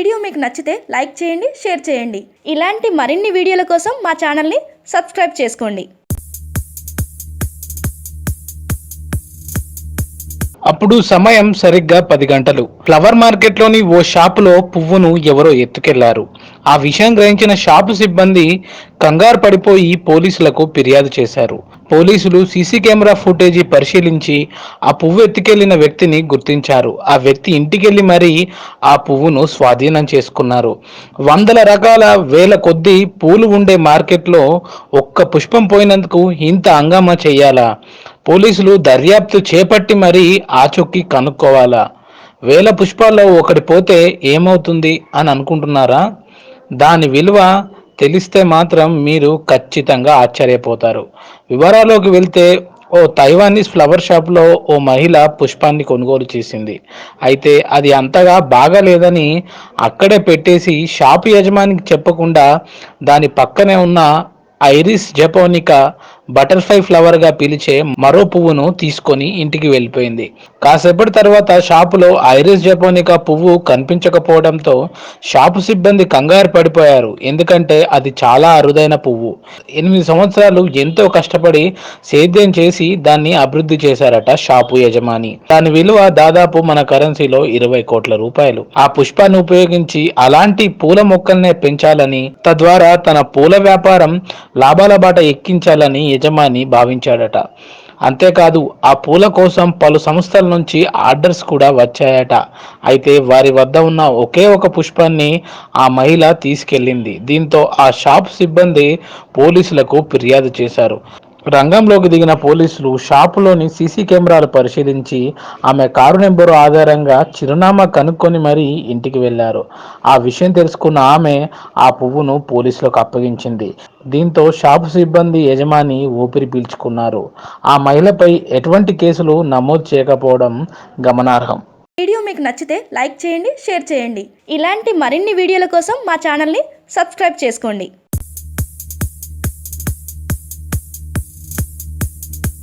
Video మీకు నచ్చితే like చేయండి షేర్ చేయండి. ఇలాంటి మరిన్ని వీడియోల కోసం మా ఛానల్ని సబ్స్క్రైబ్ చేసుకోండి. అప్పుడు సమయం సరిగ్గా పది గంటలు. ఫ్లవర్ మార్కెట్లోని ఓ షాపులో పువ్వును ఎవరో ఎత్తుకెళ్ళారు. ఆ విషయం గ్రహించిన షాపు సిబ్బంది కంగారు పడిపోయి పోలీసులకు ఫిర్యాదు చేశారు. పోలీసులు సీసీ కెమెరా ఫుటేజీ పరిశీలించి ఆ పువ్వు ఎత్తుకెళ్ళిన వ్యక్తిని గుర్తించారు. ఆ వ్యక్తి ఇంటికెళ్ళి మరీ ఆ పువ్వును స్వాధీనం చేసుకున్నారు. వందల రకాల వేల కొద్దీ పూలు ఉండే మార్కెట్లో ఒక్క పుష్పం పోయినందుకు ఇంత హంగామా చేయాలా? పోలీసులు దర్యాప్తు చేపట్టి మరీ ఆచొక్కి కనుక్కోవాలా? వేల పుష్పాల్లో ఒకటి పోతే ఏమవుతుంది అని అనుకుంటున్నారా? దాని విలువ తెలిస్తే మాత్రం మీరు ఖచ్చితంగా ఆశ్చర్యపోతారు. వివరాల్లోకి వెళ్తే ఓ తైవానీస్ ఫ్లవర్ షాప్లో ఓ మహిళ పుష్పాన్ని కొనుగోలు చేసింది. అయితే అది అంతగా బాగాలేదని అక్కడే పెట్టేసి షాపు యజమానికి చెప్పకుండా దాని పక్కనే ఉన్న ఐరిస్ జపోనికా బటర్ఫ్లై ఫ్లవర్గా పిలిచే మరో పువ్వును తీసుకొని ఇంటికి వెళ్ళిపోయింది. కాసేపటి తర్వాత షాపులో ఐరిస్ జపోనికా పువ్వు కనిపించకపోవడంతో షాపు సిబ్బంది కంగారు పడిపోయారు. ఎందుకంటే అది చాలా అరుదైన పువ్వు. ఎనిమిది సంవత్సరాలు ఎంతో కష్టపడి సేద్యం చేసి దాన్ని అభివృద్ధి చేశారట షాపు యజమాని. దాని విలువ దాదాపు మన కరెన్సీలో ఇరవై కోట్ల రూపాయలు. ఆ పుష్పాన్ని ఉపయోగించి అలాంటి పూల మొక్కల్నే పెంచాలని తద్వారా తన పూల వ్యాపారం లాభాల బాట ఎక్కించాలని యజమాని భావించాడట. అంతేకాదు ఆ పూల కోసం పలు సంస్థల నుంచి ఆర్డర్స్ కూడా వచ్చాయట. అయితే వారి వద్ద ఉన్న ఒకే ఒక పుష్పాన్ని ఆ మహిళ తీసుకెళ్ళింది. దీంతో ఆ షాప్ సిబ్బంది పోలీసులకు ఫిర్యాదు చేశారు. రంగంలోకి దిగిన పోలీసులు షాపులోని సీసీ కెమెరాలు పరిశీలించి ఆమె కారు నెంబరు ఆధారంగా చిరునామా కనుక్కొని మరీ ఇంటికి వెళ్ళారు ఆ విషయం తెలుసుకున్న ఆమె ఆ పువ్వును పోలీసులకు అప్పగించింది. దీంతో షాపు సిబ్బంది యజమాని ఊపిరి పీల్చుకున్నారు. ఆ మహిళపై ఎటువంటి కేసులు నమోదు చేయకపోవడం గమనార్హం. వీడియో మీకు నచ్చితే లైక్ చేయండి షేర్ చేయండి. ఇలాంటి మరిన్ని వీడియోల కోసం మా ఛానల్ని సబ్స్క్రైబ్ చేసుకోండి.